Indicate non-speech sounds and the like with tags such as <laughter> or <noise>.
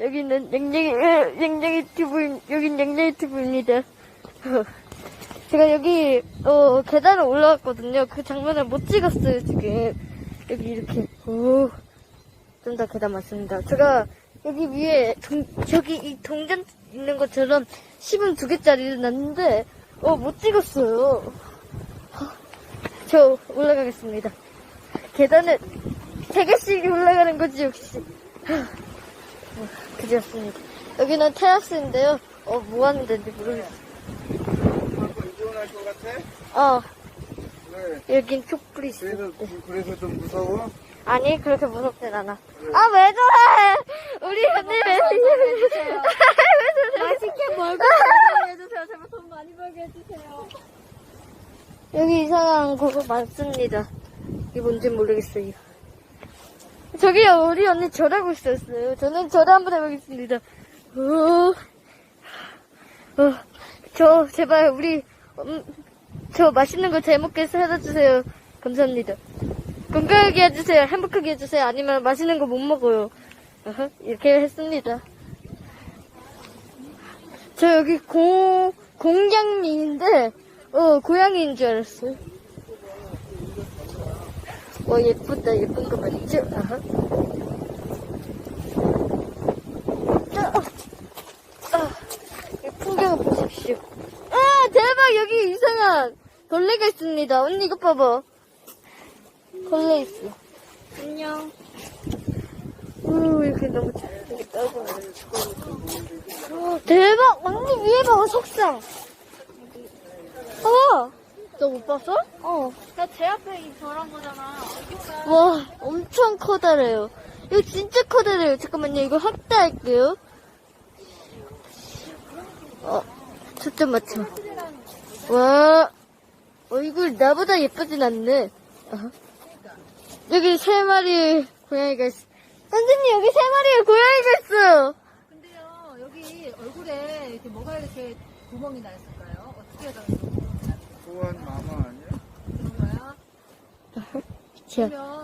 여기는 냥냥이, 으, 냥냥이 튜브, 여긴 냥냥이 튜브입니다. <laughs> 제가 여기, 어, 계단을 올라왔거든요. 그 장면을 못 찍었어요, 지금. 여기 이렇게, 오. 좀 더 계단 맞습니다. 제가 여기 위에, 동, 저기 이 동전 있는 것처럼 10은 두 개짜리를 놨는데, 어, 못 찍었어요. 저 올라가겠습니다. 계단을 세 개씩 올라가는 거지, 역시. 그지였습니다. 여기는 테라스인데요. 어, 뭐 하는 데인지 모르겠어. 이혼할 것 같아? 어, 왜? 여긴 촛불이 있어. 그래서, 그래서 좀 무서워? 아니, 그렇게 무섭진 않아. 아, 왜 저래! 우리 언니 왜 이래! <laughs> 맛있게 먹고 해주세요. 제발 돈 많이 벌게 해주세요. 여기 이상한 그거 많습니다. 이게 뭔지 모르겠어요. 저기요, 우리 언니 절하고 있었어요. 저는 절 한번 해보겠습니다. 어, 어, 저, 제발, 우리, 음, 저 맛있는 거잘 먹게 사다 주세요. 감사합니다. 건강하게 해주세요. 행복하게 해주세요. 아니면 맛있는 거 못 먹어요. 이렇게 했습니다. 저 여기 공, 공양리인데, 어, 고양이인 줄 알았어요. 와, 예쁘다. 예쁜 거 맞죠? 아하. 아, 아, 이 풍경을 보십시오. 아, 대박! 여기 이상한 벌레가 있습니다. 언니, 이거 봐봐. 벌레 있어. 안녕. 우, 이렇게 너무 이렇게 떨고 어, 대박! 언니 위에 봐, 석상. 어! 너 못 봤어? 어. 나 제 앞에 이 저런 거잖아. 와, 엄청 커다래요. 이거 진짜 커다래요. 잠깐만요, 이거 확대할게요. 어, 초점 맞춰. 와, 얼굴 나보다 예쁘진 않네. 어허. 여기 세 마리 고양이가 있어. 선생님, 여기 세 마리의 고양이가 있어요. 근데요, 여기 얼굴에 이렇게 뭐가 이렇게 구멍이 나 있을까요? 어떻게 해야 되는 소원 마마 아니야? 거야? 자, 그러면 얼 굴을